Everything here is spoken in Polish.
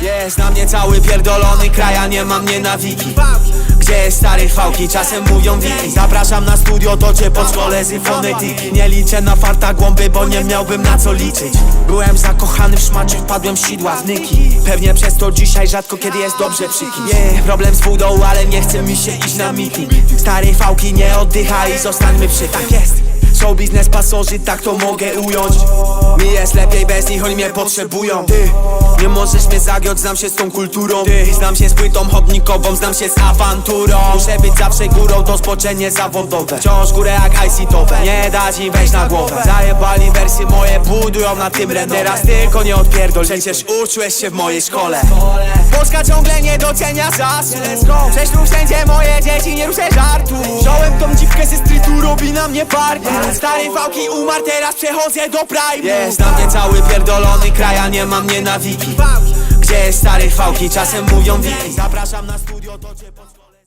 Jest na mnie cały pierdolony kraj, a nie mam mnie na wiki Gdzie jest stary fałki, czasem mówią wiki. Zapraszam na studio, to cię po szkole z fonetyki Nie liczę na farta głąby, bo nie miałbym na co liczyć. Byłem zakochany w szmacie, wpadłem w sidła w nyki Pewnie przez to dzisiaj rzadko kiedy jest dobrze przy yeah, Problem z budą, ale nie chce mi się iść na meeting. Stary fałki, nie oddychaj i zostańmy przy tak jest Show biznes pasożyt, tak to mogę ująć. Mi jest lepiej bez nich, oni mnie potrzebują. Ty, nie możesz mnie zagiąć, znam się z tą kulturą. Ty, znam się z płytą chodnikową, znam się z awanturą. Muszę być zawsze górą, to spoczenie zawodowe. Wciąż górę jak IC-towe, nie dać im wejść na głowę. Zajebali wersy moje, budują na tym Teraz tylko nie odpierdol, przecież uczyłeś się w mojej szkole. Polska ciągle nie docenia zasług. Prześlub wszędzie moje dzieci, nie ruszę żartu Dziwkę ze streetu, robi na mnie party Stary fałki umarł, teraz przechodzę do prime. Jest na mnie cały pierdolony kraj, a nie mam mnie na wiki Gdzie jest stary fałki, czasem mówią wiki. Zapraszam na studio, to cię pod...